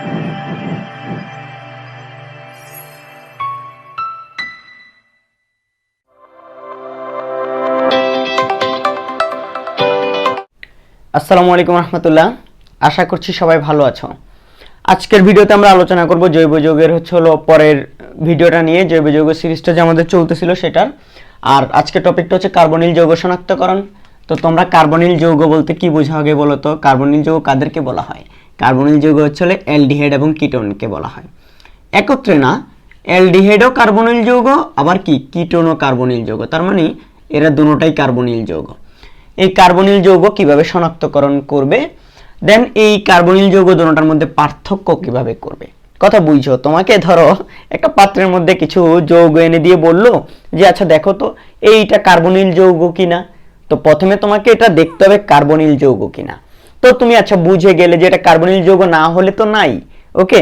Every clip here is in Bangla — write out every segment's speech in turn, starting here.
আসসালামু আলাইকুম রহমতুল্লাহ। আশা করছি সবাই ভালো আছো। আজকের ভিডিওতে আমরা আলোচনা করব জৈব যৌগের হচ্ছে হলো পরের ভিডিওটা নিয়ে, জৈব যৌগ সিরিজটা যে আমাদের চলতেছিল সেটার। আর আজকের টপিকটা হচ্ছে কার্বনিল যৌগ শনাক্তকরণ। তো তোমরা কার্বনিল যৌগ বলতে কি বোঝা আগে বলো তো? কার্বনিল যৌগ কাদেরকে বলা হয়? কার্বনিল যৌগ হচ্ছে হলো অ্যালডিহাইড এবং কিটোনকে বলা হয়। একত্রে না, অ্যালডিহাইডও কার্বনিল যৌগ, আবার কি? কিটোনও কার্বনিল যৌগ। তার মানে এরা দুটোটাই কার্বনিল যৌগ। এই কার্বনিল যৌগ কীভাবে শনাক্তকরণ করবে? দেন এই কার্বনিল যৌগ দুটোটার মধ্যে পার্থক্য কীভাবে করবে? কথা বুঝছ? তোমাকে ধরো, একটা পাত্রের মধ্যে কিছু যৌগ এনে দিয়ে বলল যে আচ্ছা দেখো তো, এইটা কার্বনিল যৌগ কিনা? তো প্রথমে তোমাকে এটা দেখতে হবে কার্বনিল যৌগ কিনা। তো তুমি আচ্ছা বুঝে গেলে যে এটা কার্বনিল যৌগ না হলে তো নাই, ওকে?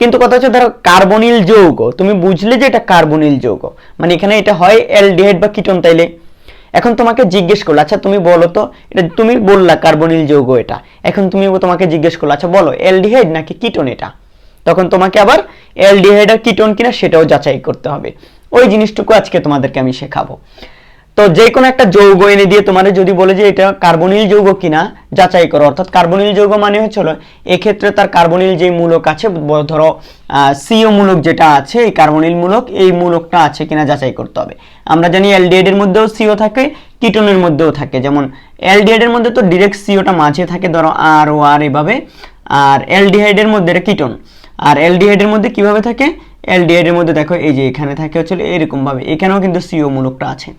কিন্তু কথা হচ্ছে ধরো কার্বনিল যৌগ, তুমি বুঝলে যে এটা কার্বনিল যৌগ মানে এখানে এটা হয় অ্যালডিহাইড বা কিটোন তাইলে। এখন তোমাকে জিজ্ঞেস করল আচ্ছা তুমি বলো তো, এটা তুমি বললা কার্বনিল যৌগ এটা, এখন তুমি তোমাকে জিজ্ঞেস করল আচ্ছা বলো অ্যালডিহাইড নাকি কিটন এটা? তখন তোমাকে আবার অ্যালডিহাইড আর কিটোন কিনা সেটাও যাচাই করতে হবে। ওই জিনিসটুকু আজকে তোমাদেরকে আমি শেখাবো। তো যে কোনো একটা যৌগ এনে দিয়ে তোমাদের যদি বলে যে এটা কার্বনিল যৌগ কিনা, যাচাই করো। অর্থাৎ কার্বনিল যৌগ মানে হচ্ছিল এক্ষেত্রে তার কার্বনিল যে মূলক আছে ধরো সিও মূলক যেটা আছে, এই কার্বনিল মূলক, এই মূলকটা আছে কিনা যাচাই করতে হবে। আমরা জানি অ্যালডিহাইড এর মধ্যেও সিও থাকে কিটোনের মধ্যেও থাকে। যেমন, অ্যালডিহাইড এর মধ্যে তো ডিরেক্ট সিওটা মাঝে থাকে, ধরো, আর, ও, আর এভাবে। আর অ্যালডিহাইডের মধ্যে এটা কিটোন আর অ্যালডিহাইডের মধ্যে কীভাবে থাকে? অ্যালডিহাইডের মধ্যে দেখো, এই যে এখানে থাকে হচ্ছে এরকম ভাবে এখানেও কিন্তু সিও মূলকটা আছে।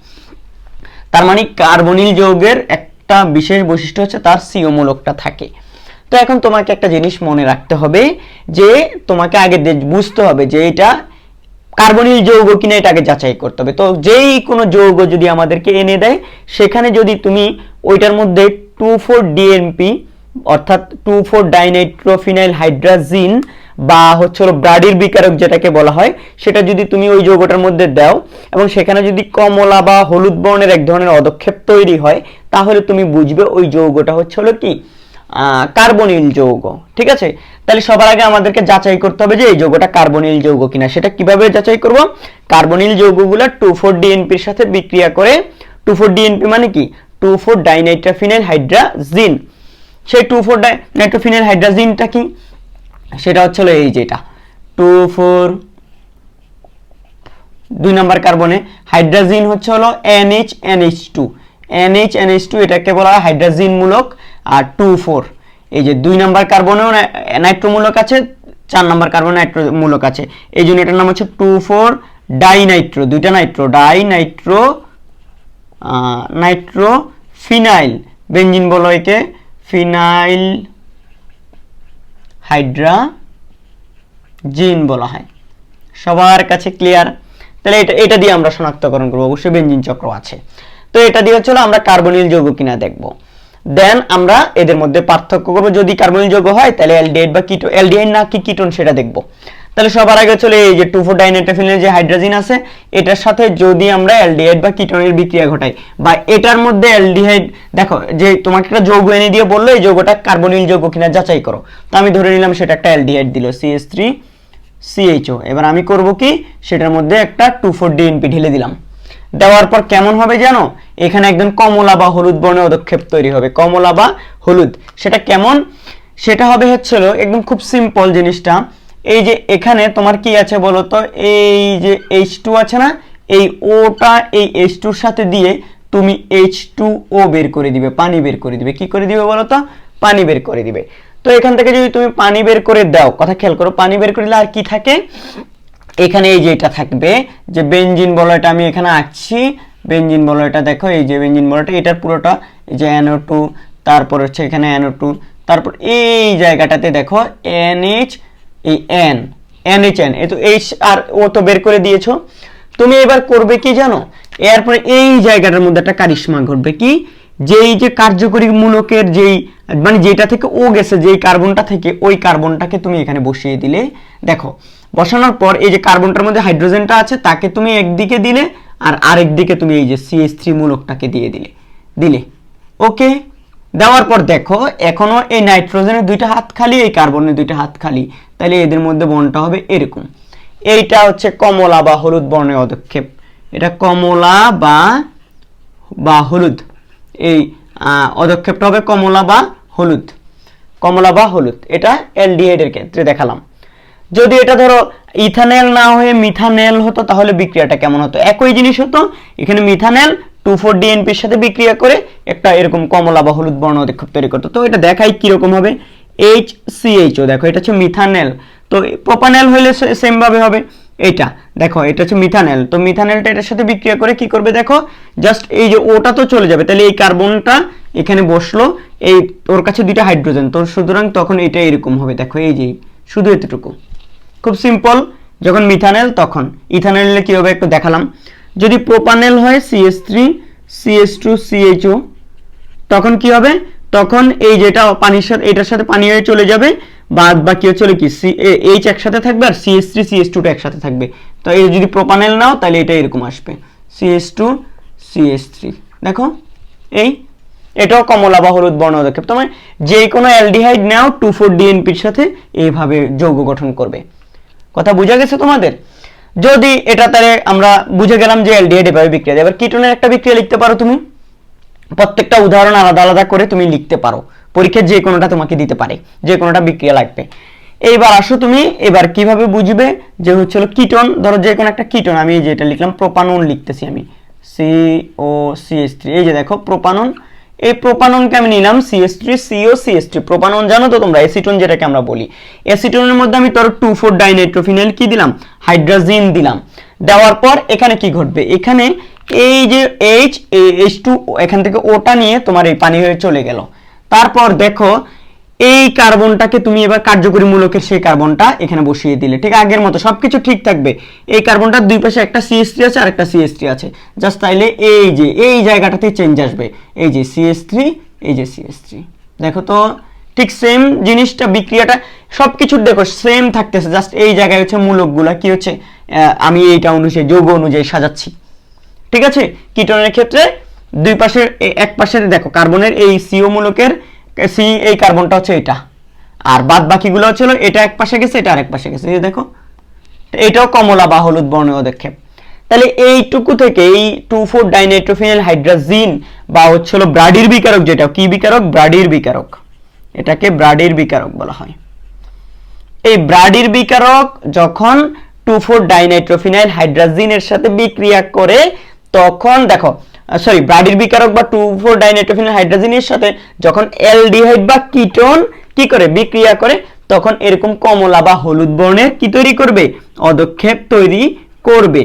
তার মানে কার্বনিল যৌগের একটা বিশেষ বৈশিষ্ট্য হচ্ছে তার সিও মূলকটা থাকে। তো এখন তোমাকে একটা জিনিস মনে রাখতে হবে যে তোমাকে আগে বুঝতে হবে যে এটা কার্বনিল যৌগ কিনা এটাকে যাচাই করতে হবে। তো যেই কোনো যৌগ যদি আমাদেরকে এনে দেয়, সেখানে যদি তুমি ওইটার মধ্যে টু ফোর ডিএনপি অর্থাৎ টু ফোর ডাইনাইট্রোফিনাইল হাইড্রাজিন বা হচ্ছে হলো ব্রাডির বিকারক যেটাকে বলা হয়, সেটা যদি তুমি ওই যৌগটার মধ্যে দাও এবং সেখানে যদি কমলা বা হলুদ বর্ণের এক ধরনের অদক্ষেপ তৈরি হয়, তাহলে তুমি বুঝবে ওই যৌগটা হচ্ছে হলো কি? কার্বনিল যৌগ, ঠিক আছে? তাহলে সবার আগে আমাদেরকে যাচাই করতে হবে যে এই যৌগটা কার্বনিল যৌগ কিনা। সেটা কীভাবে যাচাই করব? কার্বনিল যৌগগুলো টু ফোর ডিএনপির সাথে বিক্রিয়া করে, টু ফোর ডিএনপি মানে কি? Two four dinitrophenyl hydrazine. সেই টু ফোর ডাই নাইট্রোফিনাইল হাইড্রাজিনটা কি? সেটা হচ্ছে এই যেটা টু, ফোর, দুই নম্বর কার্বনে। হাইড্রাজিন হচ্ছে হলো NH NH two. NH NH two এটাকে বলা হয় হাইড্রাজিন মূলক আর টু, ফোর, এই যে দুই নম্বর কার্বনেও নাইট্রো মূলক আছে, চার নম্বর কার্বন নাইট্রো মূলক আছে। এই জন্য এটার নাম হচ্ছে টু, ফোর, ডাইনাইট্রো, দুইটা nitro di nitro nitro phenyl benzene বলো একে, ফিনাইল হাইড্রা জিন বলা হয়। সবার কাছে ক্লিয়ার তাহলে এটা এটা দিয়ে আমরা শনাক্তকরণ করব। অবশ্যই বেঞ্জিন চক্র আছে। তো এটা দিয়ে হচ্ছে আমরা কার্বনিল যৌগ কিনা দেখব। দেন আমরা এদের মধ্যে পার্থক্য করব। যদি কার্বনিল যৌগ হয়, তাহলে অ্যালডিহাইড বা কিটো অ্যালডিহাইড না কি কিটোন সেটা দেখব। তাহলে সবার আগে চলে এই যে টু ফোর ডাইনাইট্রোফিনের যে হাইড্রোজেন আছে, এটার সাথে যদি আমরা অ্যালডিহাইড বা কিটোনের বিক্রিয়া ঘটাই, বা এটার মধ্যে অ্যালডিহাইড, দেখো, যে তোমাকে একটা যৌগ এনে দিয়ে বলল, এই যৌগটা কার্বনিল যৌগ কিনা যাচাই করো। তো আমি ধরে নিলাম সেটা একটা অ্যালডিহাইড দিল সিএস থ্রি সিএইচও এবার আমি করব কি, সেটার মধ্যে একটা টু ফোর ডিএনপি ঢেলে দিলাম। দেওয়ার পর কেমন হবে জানো? এখানে একদম কমলা বা হলুদ বর্ণের অদক্ষেপ তৈরি হবে, কমলা বা হলুদ। সেটা কেমন? সেটা হবে হচ্ছিল একদম খুব সিম্পল জিনিসটা। এই যে এখানে তোমার কি আছে বলো তো এই যে এইচ টু আছে না? এই ওটা এই এইচ টুর সাথে দিয়ে তুমি এইচ টু ও বের করে দিবে, পানি বের করে দিবে। কি করে দিবে বলো তো পানি বের করে দিবে। তো এখান থেকে যদি তুমি পানি বের করে দাও, কথা খেয়াল করো, পানি বের করে দিলে আর কি থাকে? এখানে এই যে এটা থাকবে যে বেঞ্জিন বলয়টা আমি এখানে আঁকছি। বেঞ্জিন বলয়টা দেখো, এই যে বেঞ্জিন বলয়টা এটার পুরোটা এই যে NO2 টু তারপর হচ্ছে এখানে NO2 টু তারপর এই জায়গাটাতে দেখো NH এই N NH N এ তো H আর ও তো বের করে দিয়েছ। তুমি এবার করবে কি জানো? এরপরে এই জায়গাটার মধ্যে একটা কারিশমা ঘটবে কি? যেই যে কার্যকরী মূলকের যেই মানে যেটা থেকে ও গেছে, যেই কার্বনটা থেকে, ওই কার্বনটাকে তুমি এখানে বসিয়ে দিলে। দেখো, বসানোর পর এই যে কার্বনটার মধ্যে হাইড্রোজেনটা আছে, তাকে তুমি একদিকে দিলে আর আরেক দিকে তুমি এই যে সিএস থ্রি মূলকটাকে দিয়ে দিলে। দিলে। ওকে দেওয়ার পর দেখো এখনও এই নাইট্রোজেনের দুইটা হাত খালি এই কার্বনের দুইটা হাত খালি। তাহলে এদের মধ্যে বনটা হবে এরকম। এইটা হচ্ছে কমলা বা হলুদ বর্ণের পদক্ষেপ এটা কমলা বা বা হলুদ। এই আহ, পদক্ষেপটা হবে কমলা বা হলুদ। কমলা বা হলুদ। এটা এলডিহাইডের ক্ষেত্রে দেখালাম। যদি এটা ধরো ইথানেল না হয়ে মিথানেল হতো তাহলে বিক্রিয়াটা কেমন হতো? একই জিনিস হতো। এখানে মিথানেল টু ফোর ডিএনপির সাথে বিক্রিয়া করে একটা এরকম কমলা বা হলুদ বর্ণ অধিক্ষেপ তৈরি করতো। তো এটা দেখাই কীরকম হবে? এইচ সিএইচও দেখো এটা হচ্ছে মিথানেল তো প্রোপানেল হলে সেম ভাবে হবে। এইটা, দেখো, এটা হচ্ছে মিথানেল তো মিথানেলটা এটার সাথে বিক্রিয়া করে কি করবে দেখো? জাস্ট এই যে ওটা তো চলে যাবে, তাহলে এই কার্বনটা এখানে বসল, এই ওর কাছে দুইটা হাইড্রোজেন তো সুতরাং তখন এটা এরকম হবে, দেখো, এই যে, শুধু এতটুকু। খুব সিম্পল যখন মিথানেল তখন। ইথানেলে কী হবে? একটু দেখালাম। যদি প্রোপানেল হয় CS three CS two CHO তখন কি হবে? তখন এই যেটা পানির সাথে এটার সাথে পানি হয়ে চলে যাবে, বাদ বাকি চলে কি? সি এইচ একসাথে থাকবে আর সিএস থ্রি সিএস টুটা একসাথে থাকবে। তো এই যদি প্রোপানেল নাও, তাহলে এটা এরকম আসবে। সিএস টু সিএস থ্রি দেখো, এই, এটাও কমলা বা হলুদ বর্ণ পদক্ষেপ তোমার যে কোনো অ্যালডিহাইড নাও টু ফোর ডিএনপির সাথে এইভাবে যৌগ গঠন করবে। কথা বোঝা গেছে তোমাদের? যদি এটা তাহলে আমরা বুঝে গেলাম যে অ্যালডিহাইড এভাবে বিক্রিয়া। এবার কিটোনের একটা বিক্রিয়া লিখতে পারো তুমি। প্রত্যেকটা উদাহরণ আলাদা আলাদা করে তুমি লিখতে পারো। পরীক্ষায় যে কোনোটা তোমাকে দিতে পারে, যে কোনোটা বিক্রিয়া লাগবে। এইবার আসো তুমি, এবার কীভাবে বুঝবে যে হচ্ছিল কিটন, ধরো যে কোনো একটা কিটন, আমি যেটা লিখলাম, প্রোপানন লিখতেছি আমি। সি ও সিএস থ্রি এই যে দেখো, প্রোপানন এই প্রোপাননকে আমি নিলাম CS three CO CS three propanone জানো তো তোমরা এসিটন যেটাকে আমরা বলি। এসিটনের মধ্যে আমি তোর টু ফোর ডাইনাইট্রোফিনাইল কি দিলাম? হাইড্রোজেন দিলাম। দেওয়ার পর এখানে কি ঘটবে? এখানে এই যে এইচ এইচ টু এখান থেকে ওটা নিয়ে তোমার এই পানি হয়ে চলে গেল। তারপর দেখো এই কার্বনটাকে তুমি এবার কার্যকরী মূলকের সেই কার্বনটা এখানে বসিয়ে দিলে। ঠিক আগের মতো সবকিছু ঠিক থাকবে। এই কার্বনটার দুই পাশে একটা সিএস থ্রি আছে আর একটা সিএস থ্রি আছে। জাস্ট তাইলে এই যে, এই জায়গাটাতে চেঞ্জ আসবে। এই যে সিএস থ্রি এই যে সিএস থ্রি দেখো তো, ঠিক সেম জিনিসটা, বিক্রিয়াটা সব সবকিছুর দেখো সেম থাকতেছে। জাস্ট এই জায়গায় হচ্ছে মূলকগুলা কি হচ্ছে আমি এইটা অনুযায়ী, যৌগ অনুযায়ী সাজাচ্ছি। ঠিক আছে? কিটনের ক্ষেত্রে দুই পাশের এক পাশের দেখো, কার্বনের এই সিও মূলকের সি, এই কার্বনটা হচ্ছে এটা। আর বাদ বাকিগুলো হচ্ছে এটা এক পাশে গেছে, এটা আরেক পাশে গেছে। এই দেখো এটাও কমলা বা হলুদ বর্ণীয় পদক্ষেপ তাহলে এইটুকু থেকে এই টু ফোর ডাইনাইট্রোফিনাইল হাইড্রাজিন বা হচ্ছে হলো ব্রাডির বিকারক যেটা, কি বিকারক? ব্রাডির বিকারক। এটাকে ব্রাডির বিকারক বলা হয়। এই ব্রাডির বিকারক যখন টু ফোর ডাইনাইট্রোফিনাইল হাইড্রাজিনের সাথে বিক্রিয়া করে, তখন দেখো সরি ব্রাডির বিকারক বা টু ফোর ডাইনাইট্রোফিনাইল হাইড্রাজিনের সাথে যখন অ্যালডিহাইড বা কিটোন কি করে বিক্রিয়া করে, তখন এরকম কমলা বা হলুদ বর্ণের কি তৈরি করবে? অদক্ষেপ তৈরি করবে।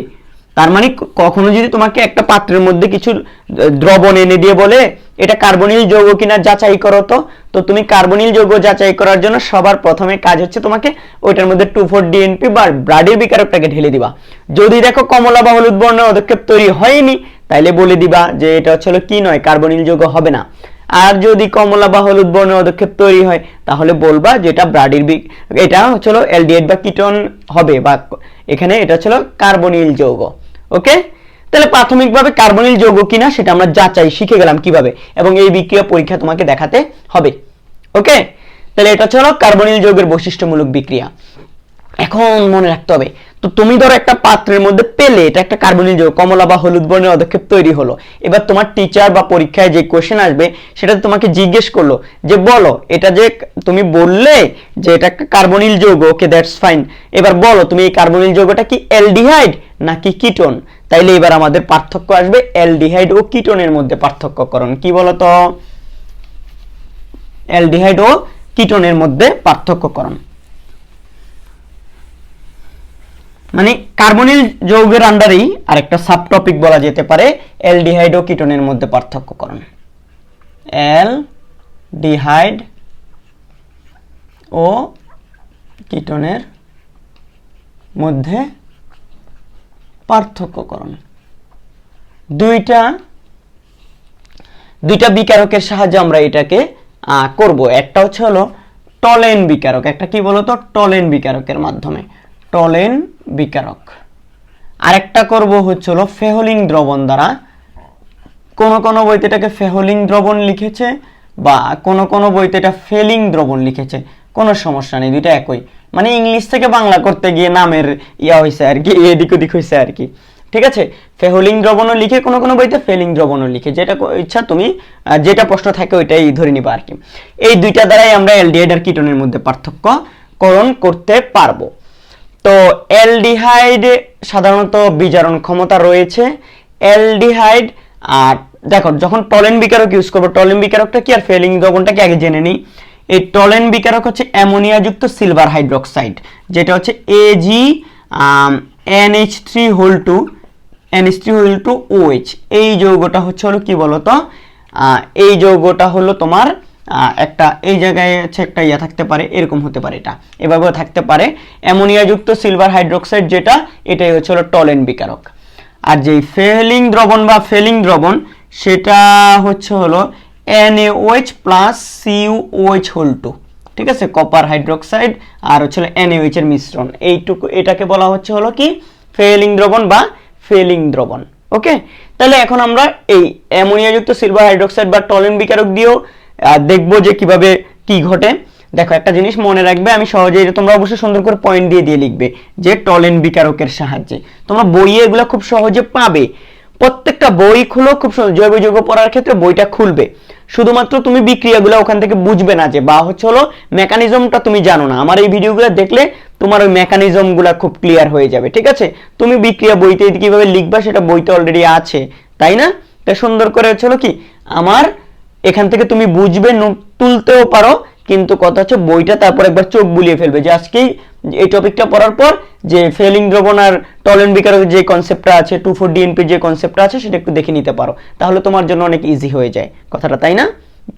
তার মানে কখনো যদি তোমাকে একটা পাত্রের মধ্যে কিছু দ্রবণ এনে দিয়ে বলে, এটা কার্বনিল যৌগ কিনা যাচাই করো তো। তো তুমি কার্বনিল যৌগ যাচাই করার জন্য সবার প্রথমে কাজ হচ্ছে তোমাকে ওইটার মধ্যে টু ফোর ডিএনপি বা ব্রাডির বিকারকটাকে ঢেলে দিবা। যদি দেখো কমলা বা হলুদ বর্ণের অদক্ষেপ তৈরি হয়নি তাইলে বলে দিবা যে এটা হচ্ছে হলো কি নয়, কার্বনিল যৌগ হবে না। আর যদি কমলা বা হলুদ বর্ণের পদক্ষেপ তৈরি হয়, তাহলে বলবা যে এটা ব্রাডির এটা হচ্ছে হলো এলডিএড বা কিটন হবে বা এখানে এটা হচ্ছে হলো কার্বনিল যৌগ, ওকে? তাহলে প্রাথমিকভাবে কার্বনিল যৌগ কিনা সেটা আমরা যাচাই শিখে গেলাম কীভাবে, এবং এই বিক্রিয়া পরীক্ষা তোমাকে দেখাতে হবে, ওকে? তাহলে এটা হচ্ছে হলো কার্বনিল যৌগের বৈশিষ্ট্যমূলক বিক্রিয়া। এখন মনে রাখতে হবে তো তুমি ধরো একটা পাত্রের মধ্যে পেলে, এটা একটা কার্বনিল যৌগ, কমলা বা হলুদ বর্ণের পদক্ষেপ তৈরি হলো। এবার তোমার টিচার বা পরীক্ষায় যে কোশ্চেন আসবে সেটা তোমাকে জিজ্ঞেস করল যে, বলো, এটা যে তুমি বললে যে এটা একটা কার্বনিল যৌগ ওকে দ্যাটস ফাইন এবার বলো, তুমি এই কার্বনিল যৌগটা কি অ্যালডিহাইড নাকি কিটোন? তাইলে এবার আমাদের পার্থক্য আসবে অ্যালডিহাইড ও কিটোনের মধ্যে পার্থক্যকরণ। কি বলতো? অ্যালডিহাইড ও কিটোনের মধ্যে পার্থক্যকরণ। মানে কার্বনিল যৌগের আন্ডারেই আরেকটা সাব টপিক বলা যেতে পারে অ্যালডিহাইড ও কিটোনের মধ্যে পার্থক্যকরণ এল ডিহাইড ও কিটোনের মধ্যে পার্থক্যকরণ দুইটা দুইটা বিকারকের সাহায্যে আমরা এটাকে করব। একটা হচ্ছে হলো টলেন বিকারক। একটা কি বলতো? টলেন বিকারকের মাধ্যমে। টলেন বিকারক। আরেকটা করব হচ্ছে হলো ফেহলিং দ্রবণ দ্বারা। কোন কোন বইতে এটাকে ফেহলিং দ্রবণ লিখেছে বা কোনো কোনো বইতে এটা ফেলিং দ্রবণ লিখেছে, কোনো সমস্যা নেই, দুইটা একই। মানে ইংলিশ থেকে বাংলা করতে গিয়ে নামের ইয়া হয়েছে আর কি, এদিক ওদিক হয়েছে আর কি। ঠিক আছে? ফেহলিং দ্রবণও লিখে, কোনো কোনো বইতে ফেলিং দ্রবণও লিখে। যেটা ইচ্ছা তুমি যেটা প্রশ্ন থাকে ওইটাই ধরে নিবা আর কি। এই দুইটা দ্বারাই আমরা অ্যালডিহাইড আর কিটোনের মধ্যে পার্থক্য করণ করতে পারব। তো অ্যালডিহাইড সাধারণত বিজারণ ক্ষমতা রয়েছে। অ্যালডিহাইড, আর দেখো, যখন টলেন বিকারক ইউজ করব, টলেন বিকারকটা কি আর ফেলিং দ্রবণটা কি আগে জেনে নিই? এই টলেন বিকারক হচ্ছে অ্যামোনিয়াযুক্ত সিলভার হাইড্রোক্সাইড যেটা হচ্ছে AG NH three whole two NH three whole two OH এই যৌগটা হচ্ছে হলো কি বলতো? এই যৌগটা হলো তোমার একটা এই জায়গায় হচ্ছে একটা ইয়া থাকতে পারে, এরকম হতে পারে এটা। এভাবেও থাকতে পারে। অ্যামোনিয়াযুক্ত সিলভার হাইড্রোক্সাইড যেটা, এটাই হচ্ছে হলো টলেন বিকারক। আর যেই ফেলিং দ্রবণ বা ফেলিং দ্রবণ, সেটা হচ্ছে হলো NaOH plus CuOH whole two ঠিক আছে? কপার হাইড্রোক্সাইড আর হচ্ছে হলো NaOH এর মিশ্রণ। এইটুকু, এটাকে বলা হচ্ছে হলো কি? ফেলিং দ্রবণ বা ফেলিং দ্রবণ। ওকে? তাহলে এখন আমরা এই অ্যামোনিয়াযুক্ত সিলভার হাইড্রোক্সাইড বা টলেন বিকারক দিয়েও দেখব যে কীভাবে কি ঘটে। দেখো, একটা জিনিস মনে রাখবে, আমি সহজে তোমরা অবশ্যই সুন্দর করে পয়েন্ট দিয়ে দিয়ে লিখবে যে টলেন বিকারকের সাহায্যে। তোমরা বইয়ে এগুলো খুব সহজে পাবে। প্রত্যেকটা বই খুলো, খুব জৈব যৌগ পড়ার ক্ষেত্রে বইটা খুলবে। শুধুমাত্র তুমি বিক্রিয়াগুলো ওখান থেকে বুঝবে না যে, বা হচ্ছে হলো মেকানিজমটা তুমি জানো না। আমার এই ভিডিওগুলো দেখলে তোমার ওই মেকানিজমগুলো খুব ক্লিয়ার হয়ে যাবে, ঠিক আছে? তুমি বিক্রিয়া বইতে কীভাবে লিখবা সেটা বইতে অলরেডি আছে, তাই না? তা সুন্দর করে হচ্ছে হলো কি, আমার এখান থেকে তুমি বুঝবে নোট তুলতেও পারো, কিন্তু কথা হচ্ছে বইটা তারপর একবার চোখ বুলিয়ে ফেলবে। যে আজকেই এই টপিকটা পড়ার পর যে ফেলিং দ্রবণ আর টলেন বিকারকের যে কনসেপ্টটা আছে টু ফোর ডিএনপি যে কনসেপ্টটা আছে, সেটা একটু দেখে নিতে পারো। তাহলে তোমার জন্য অনেক ইজি হয়ে যায় কথাটা, তাই না?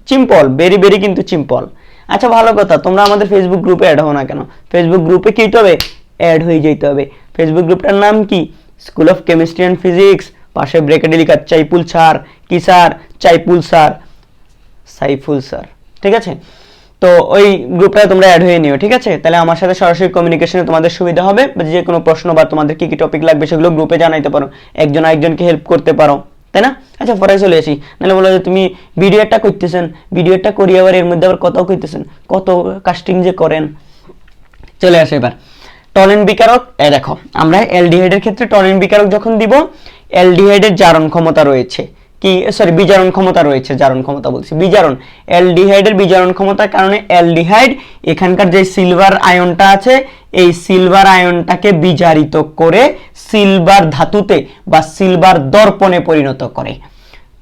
চিম্পল ভেরি ভেরি কিন্তু চিম্পল আচ্ছা ভালো কথা, তোমরা আমাদের ফেসবুক গ্রুপে অ্যাড হও না কেন? ফেসবুক গ্রুপে কি হবে? অ্যাড হয়ে যেতে হবে। ফেসবুক গ্রুপটার নাম কি? School of chemistry and physics পাশে ব্রেকেটে চাইপুল স্যার, কি sir? Saiful sir. Saiful sir, ঠিক আছে? তো ওই গ্রুপটায় তোমরা অ্যাড হয়ে নিও, ঠিক আছে? তাহলে আমার সাথে সরাসরি কমিউনিকেশনে তোমাদের সুবিধা হবে যে কোনো প্রশ্ন বা তোমাদের কি কি টপিক লাগবে সেগুলো গ্রুপে জানাইতে পারো, একজন আরেকজনকে হেল্প করতে পারো, তাই না? আচ্ছা পরে চলে আসি। নাহলে বলো যে তুমি ভিডিওটা করতেছেন ভিডিওটা করি আবার এর মধ্যে আবার কত করতেছেন কত কাস্টিং যে করেন। চলে আসে এবার। টলেন বিকারক, এ দেখো, আমরা অ্যালডিহাইডের ক্ষেত্রে টলেন বিকারক যখন দিব অ্যালডিহাইডের জারণ ক্ষমতা রয়েছে। কি? সরি বিজারণ ক্ষমতা রয়েছে, জারণ ক্ষমতা বলছি। বিজারণ অ্যালডিহাইডের বিজারণ ক্ষমতার কারণে অ্যালডিহাইড এখানকার যে সিলভার আয়নটা আছে, এই সিলভার আয়নটাকে বিজারিত করে সিলভার ধাতুতে বা সিলভার দর্পণে পরিণত করে।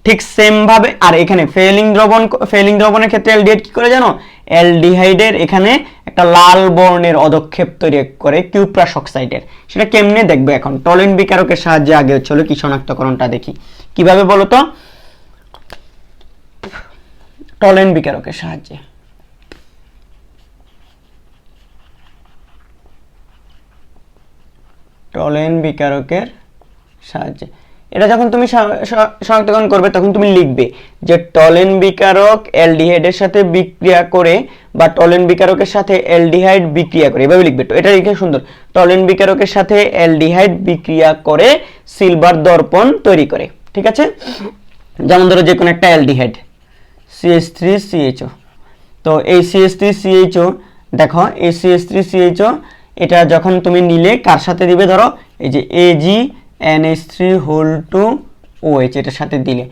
ঠিক সেম ভাবে, আর এখানে ফেলিং দ্রবণ ফেলিং দ্রবণের ক্ষেত্রে অ্যালডিহাইড কি করে জানো? অ্যালডিহাইডের এখানে একটা লাল বর্ণের অদক্ষেপ তৈরি করে কিউপ্রাস অক্সাইডের সেটা কেমনে দেখবে এখন? টলেন বিকারকের সাহায্যে আগে হলো কি শনাক্তকরণটা দেখি। কীভাবে বলো তো টলেন বিকারকের সাহায্যে। টলেন বিকারকের সাহায্যে। এটা যখন তুমি শনাক্তকরণ করবে, তখন তুমি লিখবে যে টলেন বিকারক অ্যালডিহাইডের সাথে বিক্রিয়া করে বা টলেন বিকারকের সাথে অ্যালডিহাইড বিক্রিয়া করে। এভাবে লিখবে। তো এটা লিখে সুন্দর। টলেন বিকারকের সাথে অ্যালডিহাইড বিক্রিয়া করে সিলভার দর্পণ তৈরি করে। ঠিক আছে? যেমন ধরো যে কোনো একটা অ্যালডিহাইড। সিএস থ্রি সিএইচও তো এই সিএস থ্রি সিএইচও দেখো, এই সিএস থ্রি সিএইচও এটা যখন তুমি নিলে, কার সাথে দিবে ধরো? এই যে AG NH three whole two OH এটার সাথে দিলে।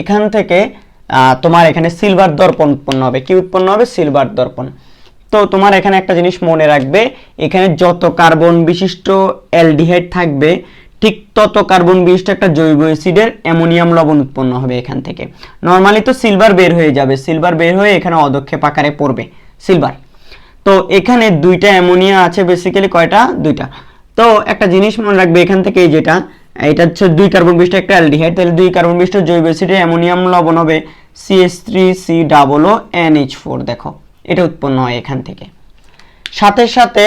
এখান থেকে তোমার এখানে সিলভার দর্পণ উৎপন্ন হবে। কি উৎপন্ন হবে? সিলভার দর্পণ। তো তোমার এখানে একটা জিনিস মনে রাখবে, এখানে যত কার্বন বিশিষ্ট অ্যালডিহাইড থাকবে, ঠিক তত কার্বন বিশিষ্ট একটা জৈব অ্যাসিডের অ্যামোনিয়াম লবণ উৎপন্ন হবে এখান থেকে। নর্মালি তো সিলভার বের হয়ে যাবে। সিলভার বের হয়ে এখানে অদক্ষেপ আকারে পড়বে। সিলভার তো এখানে দুইটা অ্যামোনিয়া আছে বেসিক্যালি কয়টা? দুইটা। তো একটা জিনিস মনে রাখবে এখান থেকে যেটা, এটা হচ্ছে দুই কার্বন বিশিষ্ট একটা অ্যালডিহাইড, তাহলে দুই কার্বন বিশিষ্ট জৈব অ্যাসিডে অ্যামোনিয়াম লবণ হবে CS three C double O NH four দেখো, এটা উৎপন্ন হয় এখান থেকে। সাথে সাথে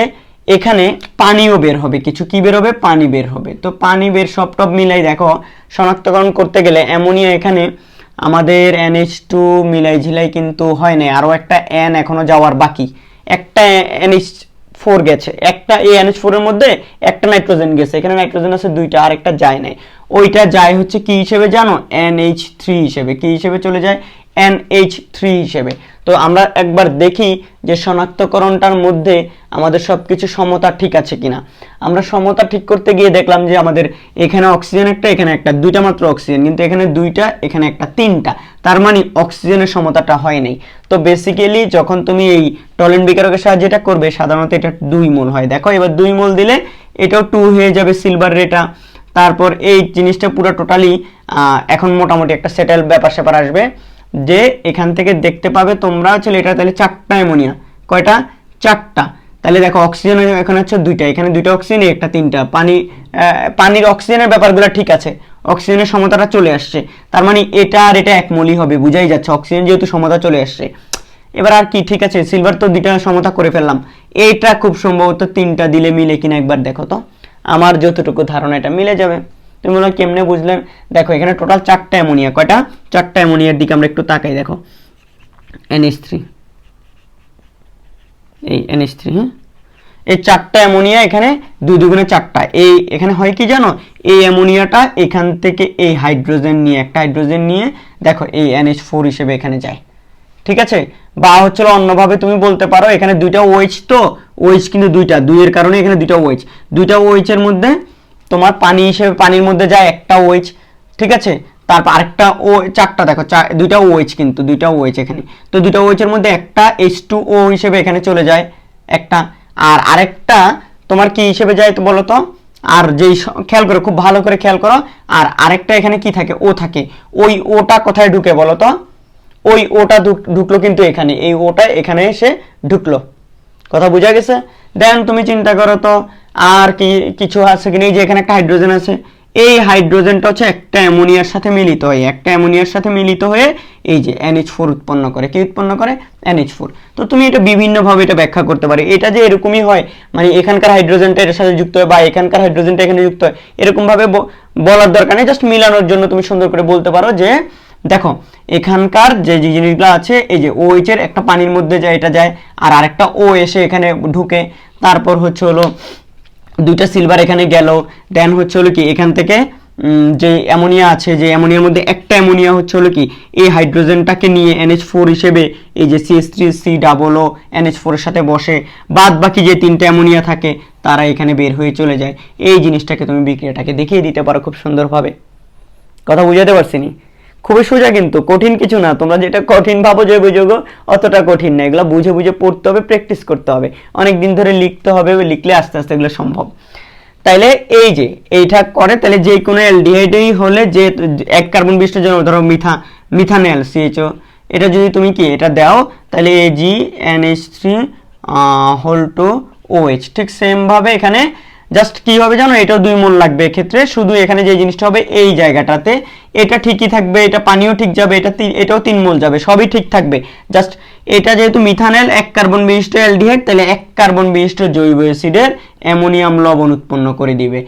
এখানে পানিও বের হবে, কিছু কি বের হবে? পানি বের হবে। তো পানি বের সব টপ মিলাই দেখো, শনাক্তকরণ করতে গেলে অ্যামোনিয়া এখানে আমাদের এনএইচ টু মিলাই ঝিলাই কিন্তু হয় নাই, আরও একটা এন এখনও যাওয়ার বাকি। একটা এনএইচ ফোর গেছে। একটা এই এনএচ ফোর এর মধ্যে একটা নাইট্রোজেন গেছে। এখানে নাইট্রোজেন আছে দুইটা, আর একটা যায় নাই। ওইটা যায় হচ্ছে কি হিসেবে জানো? এনএইচ থ্রি হিসেবে। কি হিসেবে চলে যায়? এনএইচ থ্রি হিসেবে। তো আমরা একবার দেখি যে শনাক্তকরণটার মধ্যে আমাদের সব কিছু সমতা ঠিক আছে কিনা। আমরা সমতা ঠিক করতে গিয়ে দেখলাম যে আমাদের এখানে অক্সিজেন একটা, এখানে একটা, দুইটা মাত্র অক্সিজেন কিন্তু এখানে দুইটা, এখানে একটা, তিনটা। তার মানে অক্সিজেনের সমতাটা হয় নাই। তো বেসিক্যালি যখন তুমি এই টলেন বিকারকের সাহায্যে এটা করবে, সাধারণত এটা দুই মোল হয়। দেখো, এবার দুই মোল দিলে এটাও টু হয়ে যাবে সিলভার রেটা তারপর এই জিনিসটা পুরো টোটালি এখন মোটামুটি একটা সেটেল ব্যাপার স্যাপার আসবে। যে এখান থেকে দেখতে পাবে তোমরা হচ্ছে এটা তাহলে চারটা অ্যামোনিয়া। কয়টা? চারটা। তাহলে দেখো, অক্সিজেন এখানে হচ্ছে দুইটা। এখানে দুইটা অক্সিজেন, একটা তিনটা। পানি পানির অক্সিজেনের ব্যাপারগুলো ঠিক আছে। অক্সিজেনের সমতাটা চলে আসছে। তার মানে এটা আর এটা একমলি হবে, বুঝাই যাচ্ছে। অক্সিজেন যেহেতু সমতা চলে আসছে। এবার আর কি ঠিক আছে? সিলভার তো দুইটা সমতা করে ফেললাম। এইটা খুব সম্ভবত তিনটা দিলে মিলে কিনা একবার দেখো তো। আমার যতটুকু ধারণা, এটা মিলে যাবে। তুমি বলো কেমনে বুঝলেন দেখো, এখানে টোটাল চারটা অ্যামোনিয়া। কয়টা? চারটা অ্যামোনিয়ার দিকে আমরা একটু তাকাই, দেখো। এনএস থ্রি এই এনএস থ্রি হ্যাঁ? এই চারটা অ্যামোনিয়া এখানে দুই দুগুণে চারটা। এই এখানে হয় কি জানো? এই অ্যামোনিয়াটা এখান থেকে এই হাইড্রোজেন নিয়ে, একটা হাইড্রোজেন নিয়ে, দেখো, এই এনএইচ ফোর হিসেবে এখানে যায়। ঠিক আছে? বা হচ্ছিল অন্যভাবে তুমি বলতে পারো, এখানে দুইটা ওয়েচ তো? ওয়েচ কিন্তু দুইটা। দুইয়ের কারণে এখানে দুইটা ওয়েচ দুইটা ওয়েচের মধ্যে তোমার পানি হিসেবে পানির মধ্যে যায় একটা ওয়েচ ঠিক আছে? তারপর আরেকটা ও চারটা দেখো চার দুইটা ওয়েচ কিন্তু, দুইটা ওয়েচ এখানে। তো দুইটা ওয়েচের মধ্যে একটা এইচ টু ও হিসেবে এখানে চলে যায়, একটা। আর আরেকটা তোমার কি হিসেবে যায় তো বলো তো আর যেই খেয়াল করো, খুব ভালো করে খেয়াল করো। আর আরেকটা এখানে কি থাকে? ও থাকে। ওই ওটা কোথায় ঢুকে বলো তো ওই ওটা ঢুকলো কিন্তু এখানে। এই ওটা এখানে এসে ঢুকলো। কথা বোঝা গেছে? দেন তুমি চিন্তা করো তো আর কি, কিছু আছে কি নেই যে এখানে একটা হাইড্রোজেন আছে। এই হাইড্রোজেনটা হচ্ছে একটা অ্যামোনিয়ার সাথে মিলিত হয়। একটা অ্যামোনিয়ার সাথে মিলিত হয়ে এই যে এনএইচ ফোর উৎপন্ন করে। কি উৎপন্ন করে? এনএইচ ফোর তো তুমি এটা বিভিন্নভাবে এটা ব্যাখ্যা করতে পারো। এটা যে এরকমই হয় মানে এখানকার হাইড্রোজেনটা এর সাথে যুক্ত হয় বা এখানকার হাইড্রোজেনটা এখানে যুক্ত হয় এরকম ভাবে বলার দরকার নেই। জাস্ট মিলানোর জন্য তুমি সুন্দর করে বলতে পারো যে, দেখো, এখানকার যে জিনিসগুলো আছে, এই যে OH এর একটা পানির মধ্যে যায় এটা যায়, আর আরেকটা ও এসে এখানে ঢুকে। তারপর হচ্ছে হলো দুইটা সিলভার এখানে গেল। দেন হচ্ছে হলো কি, এখান থেকে যে অ্যামোনিয়া আছে, যে অ্যামোনিয়ার মধ্যে একটা অ্যামোনিয়া হচ্ছে হলো কি, এই হাইড্রোজেনটাকে নিয়ে NH4 ফোর হিসেবে এই যে CS three C double O NH ফোরের সাথে বসে বাদ বাকি যে তিনটা অ্যামোনিয়া থাকে, তারা এখানে বের হয়ে চলে যায়। এই জিনিসটাকে তুমি বিক্রিয়াটাকে দেখিয়ে দিতে পারো খুব সুন্দরভাবে। কথা বুঝাতে পারছি খুবই সোজা কিন্তু, কঠিন কিছু না। তোমরা যেটা কঠিন ভাবো, জৈব যৌগ, অতটা কঠিন না। এগুলো বুঝে বুঝে পড়তে হবে প্র্যাকটিস করতে হবে। অনেক দিন ধরে লিখতে হবে, লিখলে আস্তে আস্তে এগুলো সম্ভব। তাইলে এই যে, এইটা করে তাহলে যে কোনো অ্যালডিহাইডেই হলে যে এক কার্বন বিশিষ্ট যেমন ধরো মিথা, মিথানেল সিএইচও এটা যদি তুমি কি, এটা দাও তাহলে A G N H three whole two OH ঠিক সেম ভাবে এখানে জাস্ট কি হবে জানো? এটাও দুই মোল লাগবে এক্ষেত্রে। শুধু এখানে যে জিনিসটা হবে, এই জায়গাটাতে। এটা ঠিকই থাকবে, এটা পানিও ঠিক যাবে, এটা এটাও তিন মোল যাবে, সবই ঠিক থাকবে। জাস্ট এটা যেহেতু মিথানেল এক কার্বন বিশিষ্ট অ্যালডিহাইড তাহলে এক কার্বন বিশিষ্ট জৈব অ্যাসিডের অ্যামোনিয়াম লবণ উৎপন্ন করে দিবে।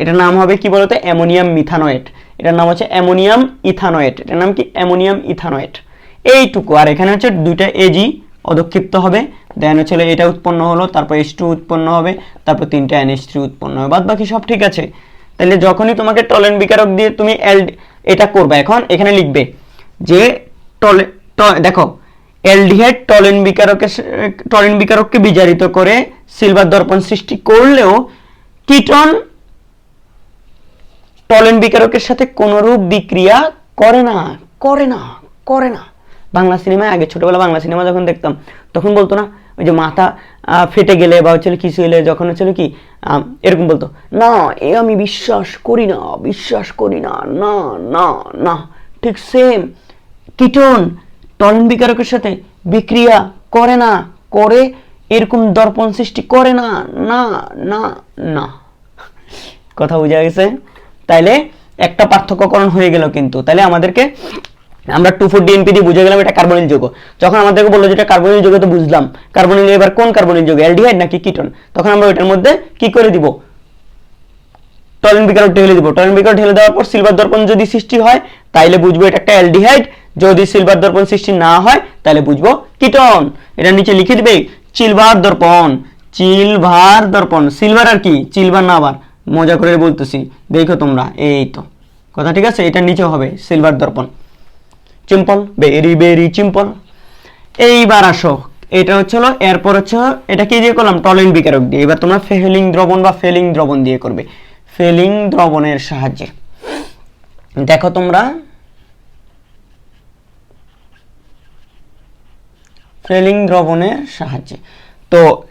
এটার নাম হবে কি বলতো? অ্যামোনিয়াম মিথানয়েট এটার নাম হচ্ছে অ্যামোনিয়াম ইথানয়েট এটার নাম কি? অ্যামোনিয়াম ইথানয়েট এইটুকু। আর এখানে হচ্ছে দুইটা এজি অধক্ষিপ্ত হবে। দেন হচ্ছে এটা উৎপন্ন হলো, তারপর এইচ টু উৎপন্ন হবে, তারপর তিনটা এনএইচ থ্রি উৎপন্ন হবে। বাদ বাকি সব ঠিক আছে। তাহলে যখনই তোমাকে টলেন বিকারক দিয়ে তুমি এল এটা করবে, এখন এখানে লিখবে যে টলে দেখো অ্যালডিহাইড টলেন বিকারকের স- টলেন বিকারককে বিজারিত করে সিলভার দর্পণ সৃষ্টি করলেও কিটন টলেন বিকারকের সাথে কোনরূপ বিক্রিয়া করে না করে না করে না। বাংলা সিনেমায় আগে ছোটবেলা বাংলা সিনেমা যখন দেখতাম, তখন বলতো না, ওই যে মাথা ফেটে গেলে বা হচ্ছে কিছু হলে, যখন হচ্ছিল কি এরকম বলতো, না, এ আমি বিশ্বাস করি না, বিশ্বাস করি না না না না। ঠিক সেম কিটন টলেন বিকারকের সাথে বিক্রিয়া করে না, করে, এরকম দর্পণ সৃষ্টি করে না না না না। কথা বোঝা গেছে? তাইলে একটা পার্থক্যকরণ হয়ে গেল কিন্তু। তাহলে আমাদেরকে আমরা টু ফোর ডিএনপি দিয়ে বুঝে গেলাম এটা কার্বনিল যৌগ। যখন আমাদেরকে বলল যে এটা কার্বনিল যৌগ, তো বুঝলাম। কার্বনিল এবার কোন কার্বনিল যৌগ? অ্যালডিহাইড নাকি কিটন? তখন আমরা ওইটার মধ্যে কি করে দিব? টলেন বিকারক ঢেলে দিব। টলেন বিকারক ঢেলে দেওয়ার পর সিলভার দর্পণ যদি সৃষ্টি হয়, তাইলে বুঝব এটা একটা অ্যালডিহাইড। যদি সিলভার দর্পণ সৃষ্টি না হয় তাহলে বুঝব কিটন। এটা নিচে লিখে দিবে, চিলভার দর্পণ চিলভার দর্পণ। সিলভার আর কি? চিলভার না আবার। মজা করে বলতেছি। দেখো তোমরা, এই তো। কথা ঠিক আছে? এটা নিচে হবে সিলভার দর্পণ। সিম্পল ভেরি ভেরি সিম্পল এইবার আসো। এটা হচ্ছে হলো, এরপর হচ্ছে এটা কি দিয়ে করলাম? টলেন বিকারক দিয়ে। এবার তোমরা ফেলিং দ্রবণ বা ফেলিং দ্রবণ দিয়ে করবে। ফেলিং দ্রবণের সাহায্যে। দেখো তোমরা। ফেলিং দ্রবণের সাহায্যে। তো,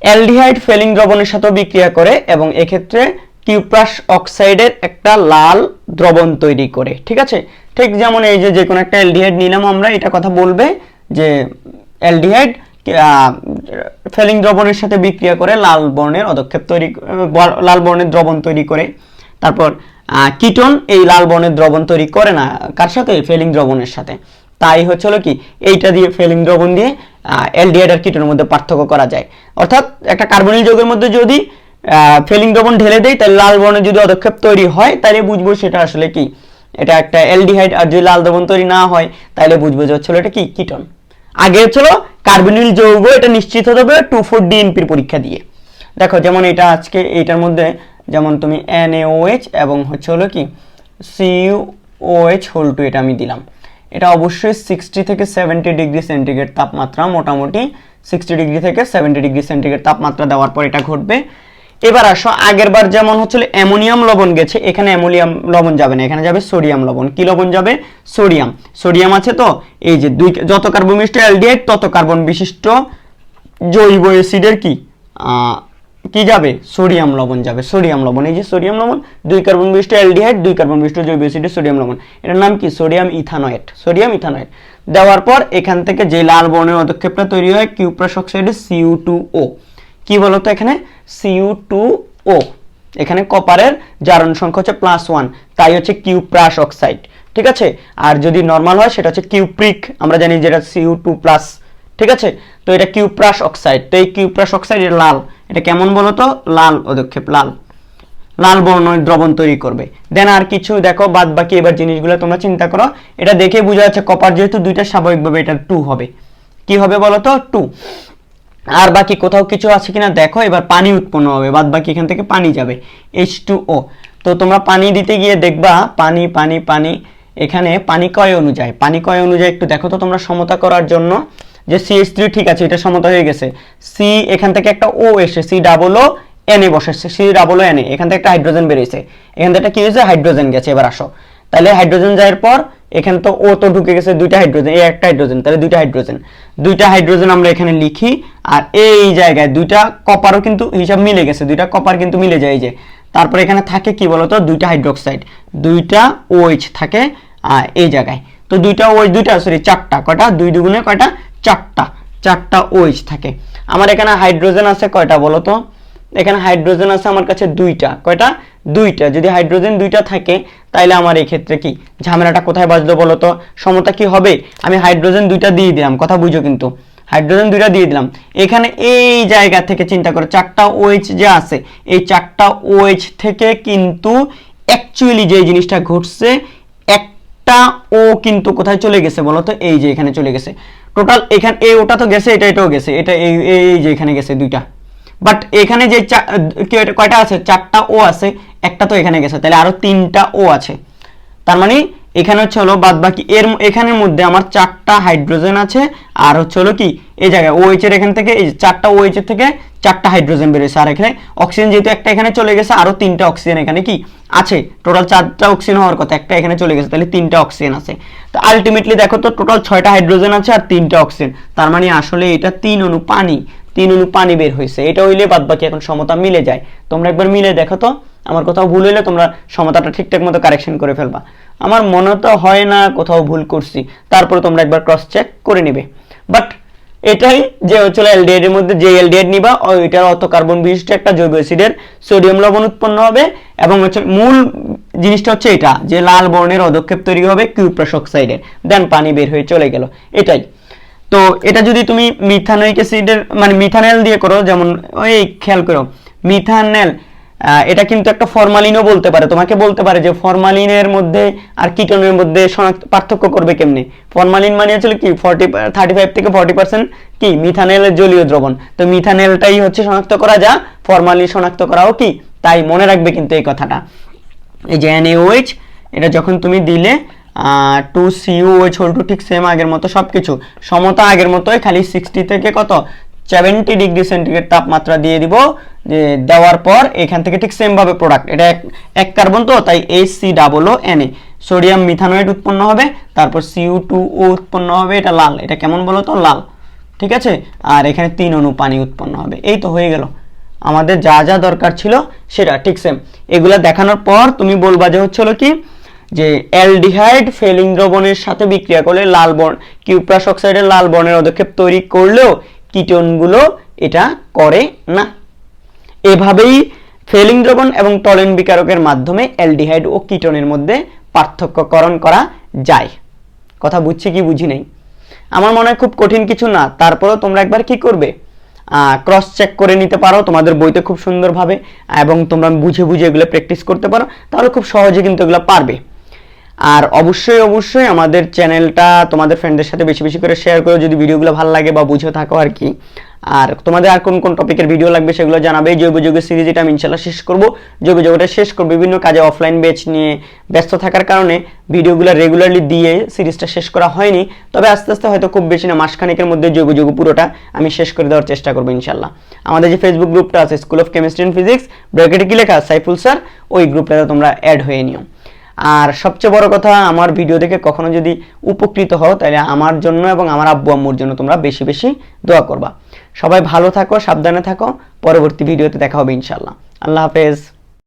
অ্যালডিহাইড ফেলিং দ্রবণের সাথেও বিক্রিয়া করে এবং এক্ষেত্রে কিউপ্রাস অক্সাইডের একটা লাল দ্রবণ তৈরি করে, ঠিক আছে? ঠিক যেমন এই যে কোনো একটা অ্যালডিহাইড নিলাম আমরা, এটা কথা বলবে যে অ্যালডিহাইড ফেলিং দ্রবণের সাথে বিক্রিয়া করে লাল বর্ণের অদক্ষেপ তৈরি লাল বর্ণের দ্রবণ তৈরি করে। তারপর কিটন এই লাল বর্ণের দ্রবণ তৈরি করে না, কার সাথে? ফেলিং দ্রবণের সাথে। তাই হচ্ছে হলো কি, এইটা দিয়ে ফেলিং দ্রবণ দিয়ে এলডিহাইড আর কিটোনের মধ্যে পার্থক্য করা যায়। অর্থাৎ একটা কার্বনিল যৌগের মধ্যে যদি ফেলিং দ্রবণ ঢেলে দেয় তাহলে লাল বর্ণের যদি অদক্ষেপ তৈরি হয়, তাহলে বুঝব সেটা আসলে কি? এটা একটা এলডিহাইড আর যদি লাল দ্রবণ তৈরি না হয়, তাহলে বুঝব যে হচ্ছিল এটা কি? কিটন। আগে হচ্ছিল কার্বনিল যৌগ, এটা নিশ্চিত হতে হবে টু ফোর ডিএনপির পরীক্ষা দিয়ে। দেখো, যেমন এটা আজকে, এইটার মধ্যে, যেমন তুমি NaOH এবং হচ্ছে হলো কি? CuOH হোল টু এটা আমি দিলাম। এটা অবশ্যই সিক্সটি থেকে সেভেন্টি ডিগ্রি সেন্টিগ্রেড তাপমাত্রা, মোটামুটি সিক্সটি ডিগ্রি থেকে সেভেন্টি ডিগ্রি সেন্টিগ্রেড তাপমাত্রা দেওয়ার পর এটা ঘটবে। এবার আসো, আগের বার যেমন হচ্ছিল অ্যামোনিয়াম লবণ গেছে, এখানে অ্যামোনিয়াম লবণ যাবে না, এখানে যাবে সোডিয়াম লবণ। কি লবণ যাবে? সোডিয়াম। সোডিয়াম আছে তো, এই যে দুই যত কার্বন বিশিষ্ট অ্যালডিহাইড, তত কার্বন বিশিষ্ট জৈব অ্যাসিডের কি? কি যাবে? সোডিয়াম লবণ যাবে, সোডিয়াম লবণ। এই যে সোডিয়াম লবণ, দুই কার্বন বিশিষ্ট অ্যালডিহাইড, দুই কার্বন বিশিষ্ট জৈব অ্যাসিডের সোডিয়াম লবণ। এটার নাম কি? সোডিয়াম ইথানয়েট সোডিয়াম ইথানয়েট দেওয়ার পর এখান থেকে যে লাল বর্ণের অদক্ষেপটা তৈরি হয় কিউপ্রাস অক্সাইডের সিউ টু ও কি বলতো এখানে? সিউ টু ও এখানে কপারের জারণ সংখ্যা হচ্ছে প্লাস ওয়ান তাই হচ্ছে কিউপ্রাস অক্সাইড ঠিক আছে? আর যদি নর্মাল হয়, সেটা হচ্ছে কিউপ্রিক আমরা জানি যেটা সিউ টু প্লাস ঠিক আছে? তো এটা কিউপ্রাস অক্সাইড তো এই কিউপ্রাস অক্সাইড এটা লাল, এটা কেমন বলতো লাল পদক্ষেপ লাল। লাল বর্ণ, দ্রবণ তৈরি করবে। দেন আর কিছু দেখো বাদ বাকি এবার জিনিসগুলো তোমরা চিন্তা করো। এটা দেখে বোঝা যাচ্ছে কপার যেহেতু দুইটা স্বাভাবিকভাবে এটা টু হবে। কি হবে বলতো টু আর বাকি কোথাও কিছু আছে কিনা দেখো, এবার পানি উৎপন্ন হবে, বাদ বাকি এখান থেকে পানি যাবে এইচ টু ও তো তোমরা পানি দিতে গিয়ে দেখবা, পানি পানি পানি, এখানে পানি কয় অনুযায়ী? পানি কয় অনুযায়ী একটু দেখো তো তোমরা সমতা করার জন্য, যে সি এইচ থ্রি ঠিক আছে, এটা সমতা হয়ে গেছে। সি এখান থেকে একটা ও এসে সি ডাবল ও এনে বসেছে সি ডাবল ও এনে এখান থেকে একটা হাইড্রোজেন বেরিয়েছে। এখান থেকে একটা কি হয়েছে? হাইড্রোজেন গেছে, এবার আসো। তাহলে হাইড্রোজেন যাওয়ার পর এখানে তো ও তো ঢুকে গেছে দুইটা হাইড্রোজেন এই একটা হাইড্রোজেন তাহলে দুইটা হাইড্রোজেন দুইটা হাইড্রোজেন আমরা এখানে লিখি আর এই জায়গায় দুইটা কপারও কিন্তু হিসাব মিলে গেছে দুইটা কপার কিন্তু মিলে যায় যে। তারপরে এখানে থাকে কি বলতো? দুইটা হাইড্রোক্সাইড দুইটা ওইচ থাকে আহ, এই জায়গায়। তো দুইটা ওইচ দুইটা সরি চারটা কয়টা? দুই দুগুণে কয়টা? চারটা চারটা ওইচ থাকে। আমার এখানে হাইড্রোজেন আছে কয়টা বলতো? এখানে হাইড্রোজেন আছে আমার কাছে দুইটা কয়টা? দুইটা, যদি হাইড্রোজেন দুইটা থাকে, তাইলে আমার এই ক্ষেত্রে কি? ঝামেলাটা কোথায় বাজলো বলো তো? সমতা কি হবে? আমি হাইড্রোজেন দুইটা দিয়ে দিলাম, কথা বুঝো কিন্তু। হাইড্রোজেন দুইটা দিয়ে দিলাম। এখানে এই জায়গা থেকে চিন্তা করো, চারটা ওএইচ যে আছে, এই চারটা ওএইচ থেকে কিন্তু অ্যাকচুয়ালি যে জিনিসটা ঘটছে, একটা ও কিন্তু কোথায় চলে গেছে বলো তো? এই যে এখানে চলে গেছে। টোটাল এখানে, এই ওটা তো গেছে, এটা এটাও গেছে, এটা এই এই যে এখানে গেছে দুইটা। বাট এখানে যে কয়টা আছে? চারটা ও আছে, একটা তো এখানে গেছে। তাহলে আরও তিনটা ও আছে। তার মানে এখানে হচ্ছে হলো বাদ বাকি এর এখানের মধ্যে আমার চারটা হাইড্রোজেন আছে, আর হচ্ছে হলো কি, এই জায়গায় OH এর এখান থেকে, এই চারটা OH এর থেকে চারটা হাইড্রোজেন বেরোছে আর এখানে অক্সিজেন যেহেতু একটা এখানে চলে গেছে, আরও তিনটা অক্সিজেন এখানে কি আছে? টোটাল চারটা অক্সিজেন হওয়ার কথা, একটা এখানে চলে গেছে, তাহলে তিনটা অক্সিজেন আছে। তো আলটিমেটলি দেখো তো টোটাল ছয়টা হাইড্রোজেন আছে আর তিনটা অক্সিজেন। তার মানে আসলে এটা তিন অণু পানি তিন অণু পানি বের হয়েছে। এটা হইলে বাদ বাকি এখন সমতা মিলে যায়। তোমরা একবার মিলে দেখো তো, আমার কোথাও ভুল হইলে তোমরা সমতাটা ঠিকঠাক মতো কারেকশন করে ফেলবা। আমার মনে তো হয় না কোথাও ভুল করছি, তারপরে তোমরা একবার ক্রস চেক করে নিবে। বাট এটাই যে হচ্ছিল এলডিএড এর মধ্যে যে এলডিএড নিবা ওইটার অত কার্বন বিশিষ্ট একটা জৈব অ্যাসিডের সোডিয়াম লবণ উৎপন্ন হবে এবং হচ্ছে মূল জিনিসটা হচ্ছে এটা, যে লাল বর্ণের অদক্ষেপ তৈরি হবে কিউপ্রাস অক্সাইডের দেন পানি বের হয়ে চলে গেল। এটাই। তো এটা যদি তুমি মিথানোইক অ্যাসিডের মানে মিথানেল দিয়ে করো, যেমন, ওই খেয়াল করো মিথানেল এটা কিন্তু একটা ফরমালিনও বলতে পারে। তোমাকে বলতে পারে যে ফরমালিনের মধ্যে আর কিটনের মধ্যে শনাক্ত, পার্থক্য করবে কেমনে? ফরমালিন মানে হচ্ছে কি? ফর্টি থার্টি ফাইভ থেকে ফর্টি পার্সেন্ট কি? মিথানেলের জলীয় দ্রবণ। তো মিথানেলটাই হচ্ছে শনাক্ত করা যা ফরমালিন শনাক্ত করাও কি? তাই মনে রাখবে কিন্তু এই কথাটা। এই যে NaOH এটা যখন তুমি দিলে টু সিইউ ওই ছোট ঠিক সেম আগের মতো সব কিছু সমতা আগের মতোই খালি সিক্সটি থেকে কত? সেভেন্টি ডিগ্রি সেন্টিগ্রেড তাপমাত্রা দিয়ে দিব, যে দেওয়ার পর এখান থেকে ঠিক সেম ভাবে প্রোডাক্ট এটা এক কার্বন তো, তাই H C double O N A sodium methanoate উৎপন্ন হবে, তারপর সিইউ টু ও উৎপন্ন হবে, এটা লাল। এটা কেমন বলো তো? লাল। ঠিক আছে? আর এখানে তিন অণু পানি উৎপন্ন হবে। এই তো হয়ে গেল। আমাদের যা যা দরকার ছিল, সেটা ঠিক সেম এগুলা দেখানোর পর তুমি বলবা যে হচ্ছে কি যে অ্যালডিহাইড ফেলিং দ্রবণের সাথে বিক্রিয়া করলে লাল বর্ণ কিউপ্রাস অক্সাইডের লাল বর্ণের পদক্ষেপ তৈরি করলেও কিটোনগুলো এটা করে না। এভাবেই ফেলিং দ্রবণ এবং টলেন বিকারকের মাধ্যমে অ্যালডিহাইড ও কিটোনের মধ্যে পার্থক্যকরণ করা যায়। কথা বুঝছি কি বুঝি নাই? আমার মনে হয় খুব কঠিন কিছু না, তারপরেও তোমরা একবার কি করবে? ক্রস চেক করে নিতে পারো, তোমাদের বইতে খুব সুন্দরভাবে, এবং তোমরা বুঝে বুঝে এগুলো প্র্যাকটিস করতে পারো, তাহলে খুব সহজে কিন্তু এগুলো পারবে। আর অবশ্যই অবশ্যই আমাদের চ্যানেলটা তোমাদের ফ্রেন্ডদের সাথে বেশি বেশি করে শেয়ার করো যদি ভিডিওগুলো ভালো লাগে বা বুঝে থাকো আর কি। আর তোমাদের আর কোন কোন টপিকের ভিডিও লাগবে সেগুলো জানাবে। জৈব যুগের সিরিজ এটা আমি ইনশাল্লাহ শেষ করব। জৈব যুগটা শেষ করব। বিভিন্ন কাজে অফলাইন বেচ নিয়ে ব্যস্ত থাকার কারণে ভিডিওগুলো রেগুলারলি দিয়ে সিরিজটা শেষ করা হয়নি। তবে আস্তে আস্তে হয়তো খুব বেশি না, মাসখানেকের মধ্যে জৈব যুগ পুরোটা আমি শেষ করে দেওয়ার চেষ্টা করব ইনশাল্লাহ আমাদের যে ফেসবুক গ্রুপটা আছে school of chemistry and physics ব্র্যাকেটে কি লেখা? সাইফুল স্যার ওই গ্রুপটাতে তোমরা অ্যাড হয়ে নিও। আর সবচেয়ে বড় কথা, আমার ভিডিও দেখে কখনো যদি উপকৃত হও, তাহলে আমার জন্য এবং আমার আব্বু আম্মুর জন্য তোমরা বেশি বেশি দোয়া করবা। সবাই ভালো থাকো, সাবধানে থাকো, পরবর্তী ভিডিওতে দেখা হবে ইনশাল্লাহ আল্লাহ হাফেজ।